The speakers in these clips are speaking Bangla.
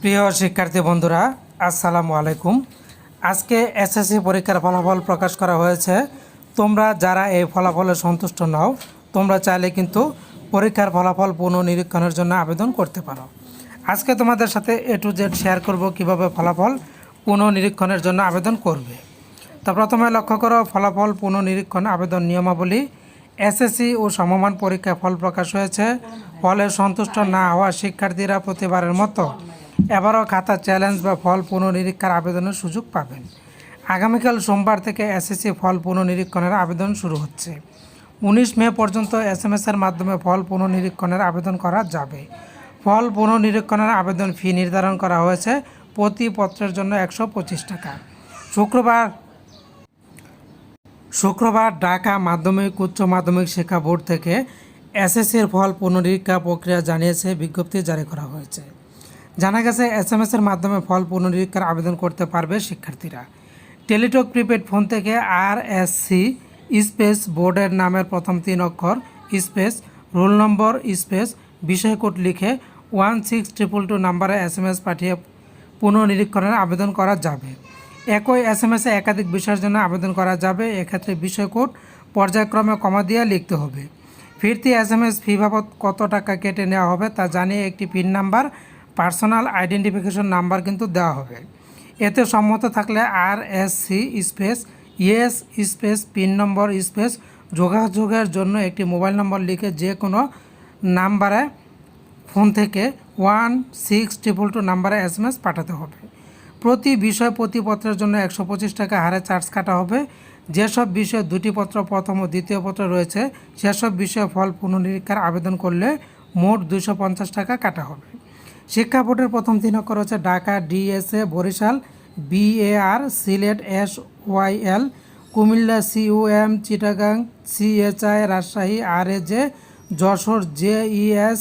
প্রিয় শিক্ষার্থী বন্ধুরা, আসসালামু আলাইকুম। আজকে এসএসসি পরীক্ষার ফলাফল প্রকাশ করা হয়েছে। তোমরা যারা এই ফলাফলে সন্তুষ্ট নাও, তোমরা চাইলে কিন্তু পরীক্ষার ফলাফল পুনঃনিরীক্ষণের জন্য আবেদন করতে পারো। আজকে তোমাদের সাথে এ টু জেড শেয়ার করব কীভাবে ফলাফল পুনঃনিরীক্ষণের জন্য আবেদন করবে। তো প্রথমে লক্ষ্য করো, ফলাফল পুনঃনিরীক্ষণ আবেদন নিয়মাবলী। এসএসসি ও সমমান পরীক্ষা ফল প্রকাশ হয়েছে। ফলে সন্তুষ্ট না হওয়া শিক্ষার্থীরা প্রতিবারের মতো এবারও খাতা চ্যালেঞ্জ বা ফল পুনঃনিরীক্ষার আবেদনের সুযোগ পাবেন। আগামীকাল সোমবার থেকে এসএসসি ফল পুনঃনিরীক্ষণের আবেদন শুরু হচ্ছে। উনিশ মে পর্যন্ত এস এম এর মাধ্যমে ফল পুনঃনিরীক্ষণের আবেদন করা যাবে। ফল পুনঃনিরীক্ষণের আবেদন ফি নির্ধারণ করা হয়েছে প্রতি পত্রের জন্য একশো পঁচিশ টাকা। শুক্রবার শুক্রবার ঢাকা মাধ্যমিক, উচ্চ মাধ্যমিক শিক্ষা বোর্ড থেকে এসএসসির ফল পুনরীক্ষা প্রক্রিয়া জানিয়েছে বিজ্ঞপ্তি জারি করা হয়েছে। জানা গেছে এস এম এসের মাধ্যমে ফল পুনরীক্ষার আবেদন করতে পারবে শিক্ষার্থীরা। টেলিটক প্রিপেড ফোন থেকে আর এস সি স্পেস বোর্ডের নামের প্রথম তিন অক্ষর স্পেস, রোল নম্বর স্পেস বিষয় কোড লিখে ওয়ান সিক্স ট্রিপল টু নাম্বারে এস এম এস পাঠিয়ে পুনর্নিরীক্ষণের আবেদন করা যাবে। একই এস এম এসে একাধিক বিষয়ের জন্য আবেদন করা যাবে। এক্ষেত্রে বিষয় কোড পর্যায়ক্রমে কমা দিয়ে লিখতে হবে। ফিরতি এস এম এস ফি বাবদ কত টাকা কেটে নেওয়া হবে তা জানিয়ে একটি PIN number, personal identification number কিন্তু দেওয়া হবে। এতে সম্মত থাকলে R S C space ES space, PIN নম্বর স্পেস, যোগাযোগের জন্য একটি মোবাইল নম্বর লিখে যে কোনো নাম্বারে ফোন থেকে ওয়ান সিক্স ট্রিপল টু নাম্বারে এস এম এস পাঠাতে হবে। প্রতি বিষয় প্রতি পত্রের জন্য একশো পঁচিশ টাকা হারে চার্জ কাটা হবে। যেসব বিষয়ে দুটি পত্র, প্রথম ও দ্বিতীয় পত্র রয়েছে, সেসব বিষয়ে ফল পুনর্নিরীক্ষার আবেদন করলে মোট দুশো পঞ্চাশ টাকা কাটা হবে। শিক্ষা বোর্ডের প্রথম তিন অক্ষর হচ্ছে Dhaka, DSA, Barishal, BAR, Sylhet S Y L Comilla CUM Chittagong, CHI, Rajshahi R J Jessore, JES,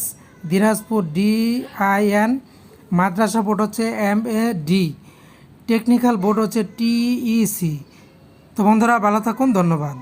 Dinajpur, DIN, মাদ্রাসা বোর্ড হচ্ছে M A D technical board হচ্ছে টিইসি। তো বন্ধুরা ভালো থাকুন ধন্যবাদ।